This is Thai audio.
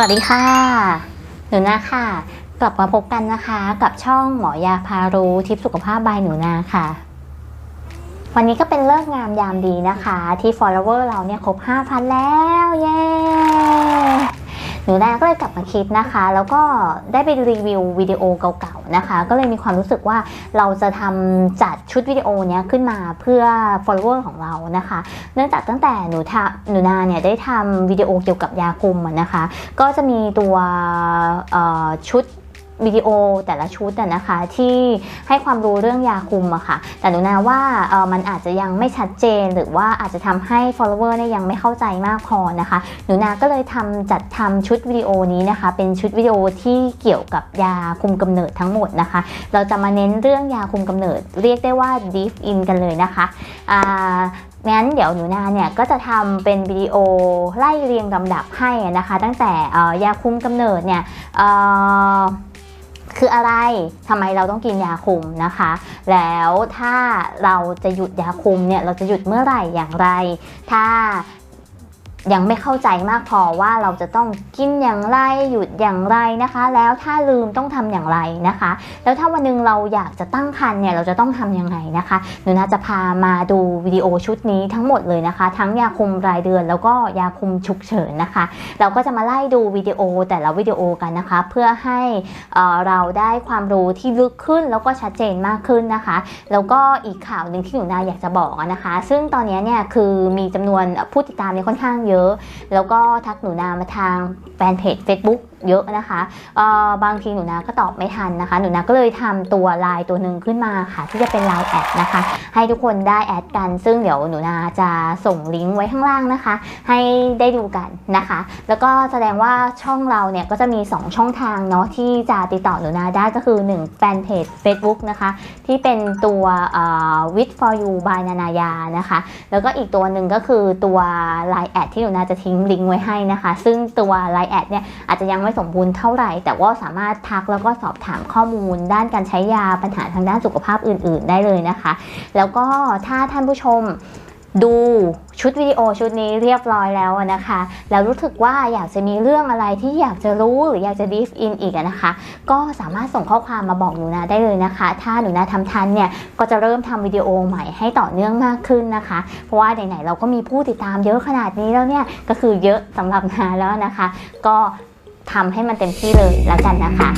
สวัสดีค่ะ หนูนาค่ะ กลับมาพบกันนะคะ กับช่องหมอยาพารู้ทิปสุขภาพบายหนูนาค่ะ วันนี้ก็เป็นเลิกงามยามดีนะคะ ที่ follower เราเนี่ยครบ 5,000 แล้ว เย้ หนูนาก็เลยกลับมาคิดนะคะ แล้วก็ได้ไปรีวิววิดีโอเก่าๆนะคะ ก็เลยมีความรู้สึกว่าเราจะทำจัดชุดวิดีโอเนี้ยขึ้นมาเพื่อ follower ของเรานะคะ เนื่องจากตั้งแต่หนูทาหนูนาเนี่ยได้ทำวิดีโอเกี่ยวกับยาคุมนะคะ ก็จะมีตัวชุด วิดีโอแต่ละชุดอะนะคะที่ให้ความรู้เรื่องยาคุมอะค่ะ แต่หนูนาว่าเออมันอาจจะยังไม่ชัดเจนหรือว่าอาจจะทำให้ follower เนี่ยยังไม่เข้าใจมากพอนะคะ หนูนาก็เลยทำจัดทำชุดวิดีโอนี้นะคะ เป็นชุดวิดีโอที่เกี่ยวกับยาคุมกำเนิดทั้งหมดนะคะ เราจะมาเน้นเรื่องยาคุมกำเนิด เรียกได้ว่า deep in กันเลยนะคะอ่างั้นเดี๋ยวหนูนาเนี่ยก็จะทำเป็นวิดีโอไล่เรียงลำดับให้นะคะ ตั้งแต่ยาคุมกำเนิดเนี่ย คืออะไรทำไมเราต้องกินยาคุมนะคะ แล้วถ้าเราจะหยุดยาคุมเนี่ยเราจะหยุดเมื่อไหร่อย่างไร ถ้า ยังไม่เข้าใจมากพอว่าเราจะต้องกินอย่างไรหยุดอย่างไรนะคะ แล้วถ้าลืมต้องทำอย่างไรนะคะ แล้วถ้าวันหนึงเราอยากจะตั้งครรภ์เนี่ยเราจะต้องทำยังไงนะคะหนูนาจะพามาดูวิดีโอชุดนี้ทั้งหมดเลยนะคะ ทั้งยาคุมรายเดือน แล้วก็ยาคุมฉุกเฉินนะคะ เราก็จะมาไล่ดูวิดีโอแต่ละวิดีโอกันนะคะ เพื่อให้เเราได้ความรู้ที่ลึกขึ้นแล้วก็ชัดเจนมากขึ้นนะคะ แล้วก็อีกข่าวหนึ่งที่หนูนาอยากจะบอกนะคะ ซึ่งตอนนี้เนี่ยคือมีจำนวนผู้ติดตามเนี่ยค่อนข้างเยอะแล้วก็ทักหนูนามาทางแฟนเพจ Facebook เยอะนะคะเอ่อบางทีหนูนาก็ตอบไม่ทันนะคะ หนูนาก็เลยทำตัวไลน์ตัวหนึ่งขึ้นมาค่ะ ที่จะเป็นไลน์แอดนะคะ ให้ทุกคนได้แอดกัน ซึ่งเดี๋ยวหนูนาจะส่งลิงก์ไว้ข้างล่างนะคะ ให้ได้ดูกันนะคะ แล้วก็แสดงว่าช่องเราเนี่ยก็จะมี 2 ช่องทางเนาะที่จะติดต่อหนูนาได้ก็คือ 1 แฟนเพจ Facebook นะคะ ที่เป็นตัวเอ่อ with for you by นานายานะคะ แล้วก็อีกตัวหนึ่งก็คือตัว Line แอดที่หนูนาจะทิ้งลิงก์ไว้ให้นะคะ ซึ่งตัว Line แอดเนี่ยอาจจะยังไม่ไม่สมบูรณ์เท่าไหร่ แต่ว่าสามารถทักแล้วก็สอบถามข้อมูล ด้านการใช้ยาปัญหาทางด้านสุขภาพอื่น ๆ ได้เลยนะคะ แล้วก็ถ้าท่านผู้ชมดูชุดวิดีโอชุดนี้เรียบร้อยแล้วนะคะ แล้วรู้สึกว่าอยากจะมีเรื่องอะไรที่อยากจะรู้หรืออยากจะดีฟอินอีกนะคะ ก็สามารถส่งข้อความมาบอกหนูนาได้เลยนะคะ ถ้าหนูนาทำทันเนี่ยก็จะเริ่มทำวิดีโอใหม่ให้ต่อเนื่องมากขึ้นนะคะ เพราะว่าไหนๆเราก็มีผู้ติดตามเยอะขนาดนี้แล้วเนี่ยก็คือเยอะสำหรับนาแล้วนะคะ ก็ ทำให้มันเต็มที่เลยแล้วกันนะคะ